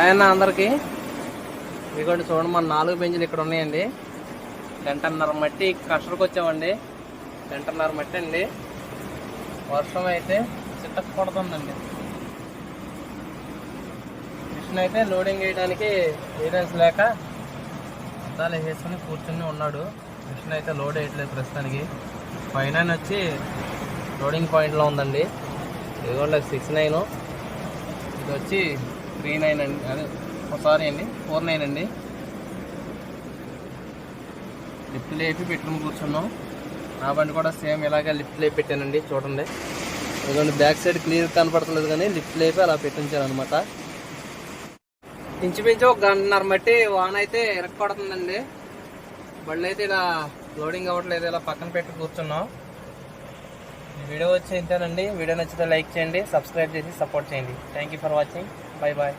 ఆయన అందరికీ ఇదిగోండి చూడండి మన నాలుగు బెంచ్లు ఇక్కడ ఉన్నాయండి. గంటన్నర మట్టి కష్టకు వచ్చామండి. గంటన్నర మట్టి అండి. వర్షం అయితే చిట్టకు పడుతుందండి మిషన్ అయితే లోడింగ్ వేయడానికి క్లియరెన్స్ లేక అద్దాలు వేసుకుని కూర్చుని ఉన్నాడు. మిషన్ అయితే లోడ్ వేయట్లేదు ప్రస్తుతానికి. పైన వచ్చి లోడింగ్ పాయింట్లో ఉందండి. ఇదిగోండి సిక్స్ నైన్ ఇది వచ్చి త్రీ నైన్ అండి. అదే సారీ అండి. ఫోర్ నైన్ అండి. లిఫ్ట్ లేపి పెట్టుకుని కూర్చున్నాం. నా బండి కూడా సేమ్ ఇలాగే లిఫ్ట్ లేపి పెట్టానండి చూడండి. ఎందుకంటే బ్యాక్ సైడ్ క్లియర్ కనపడతలేదు కానీ లిఫ్ట్ లేపి అలా పెట్టించాను అనమాట ఇంచుమించు ఒక గంటన్నర మట్టి వాన అయితే ఇరక్కొడుతుందండి బళ్ళు అయితే ఇలా లోడింగ్ అవ్వట్లేదు ఇలా పక్కన పెట్టి కూర్చున్నాం. వీడియో వచ్చి ఇంతేనండి. వీడియో నచ్చితే లైక్ చేయండి సబ్స్క్రైబ్ చేసి సపోర్ట్ చేయండి. Thank you for watching bye bye